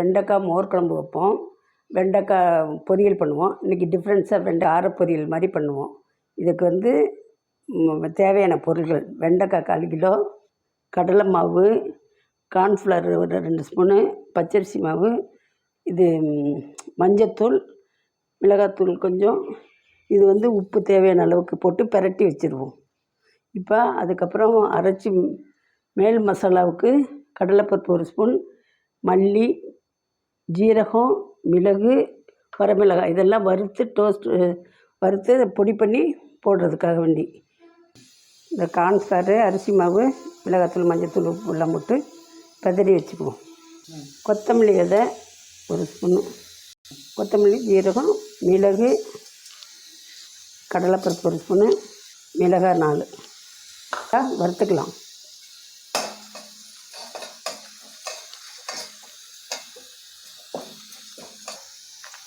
வெண்டைக்காய் மோர் குழம்பு வைப்போம். வெண்டைக்காய் பொரியல் பண்ணுவோம். இன்றைக்கி டிஃப்ரெண்ட்ஸாக வெண்டை ஆர பொரியல் மாதிரி பண்ணுவோம். இதுக்கு வந்து தேவையான பொருட்கள் வெண்டைக்காய் கால் கிலோ கடலை மாவு கார்ன்ஃப்ளவர் ஒரு ரெண்டு ஸ்பூனு பச்சரிசி மாவு இது மஞ்சத்தூள் மிளகாத்தூள் கொஞ்சம். இது வந்து உப்பு தேவையான அளவுக்கு போட்டு பிரட்டி வச்சுருவோம். இப்போ அதுக்கப்புறம் அரைச்சி மேல் மசாலாவுக்கு கடலைப்பருப்பு ஒரு ஸ்பூன் மல்லி ஜீரகம் மிளகு வரமிளகாய். இதெல்லாம் வறுத்து டோஸ்ட்டு வறுத்து அதை பொடி பண்ணி போடுறதுக்காக வேண்டி. இந்த கார்ன்ஃப்ளவரு அரிசி மாவு மிளகாத்தூள் மஞ்சத்தூள் உப்பு எல்லாம் போட்டு பதறி வச்சுக்குவோம். கொத்தமல்லி விதை ஒரு ஸ்பூனு. கொத்தமல்லி ஜீரகம் மிளகு கடலைப்பருப்பு ஒரு ஸ்பூனு மிளகாய் நாலு. வறுத்துக்கலாம்.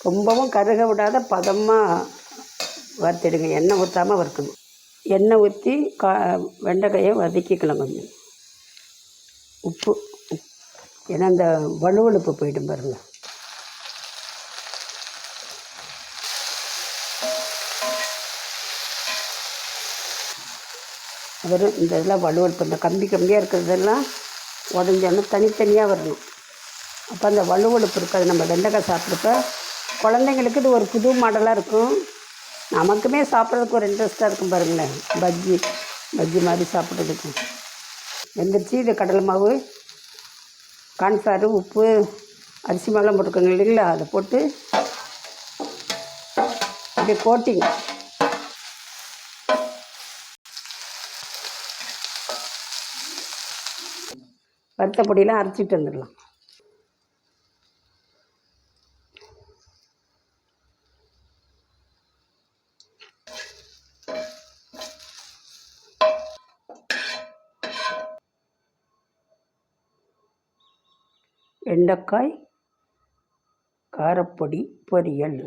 ரொம்பவும் கருக விடாத பதமாக வறுத்துடுங்க. எண்ணெய் ஊற்றாமல் வறுக்கணும். எண்ணெய் ஊற்றி கா வெண்டைக்காயை வதக்கிக்கலாம் கொஞ்சம். உப்பு. ஏன்னா இந்த வலுவழுப்பு போயிடும் பாருங்கள் வெறும் இந்த இதெல்லாம் வலுவழுப்பு இந்த கம்பி கம்பியாக இருக்கிறதெல்லாம் உடஞ்சோன்னு தனித்தனியாக வரணும். அப்போ அந்த வலுவழுப்பு இருக்காது. நம்ம வெண்டைக்காய் சாப்பிட்றப்ப குழந்தைங்களுக்கு இது ஒரு புது மாடலாக இருக்கும். நமக்குமே சாப்பிட்றதுக்கு ஒரு இன்ட்ரெஸ்ட்டாக இருக்கும் பாருங்களேன். பஜ்ஜி பஜ்ஜி மாதிரி சாப்பிட்றதுக்கு. வெந்துருச்சு இது கடலை மாவு கார்ன்ஃப்ளவரு உப்பு அரிசி மாவுலாம் போட்டுக்கோங்க இல்லைங்களா? அதை போட்டு இது கோட்டிங் வறுத்த பொடியெல்லாம் அரைச்சிட்டு வந்துடலாம். வெண்டைக்காய் காரப்பொடி பொரியல்.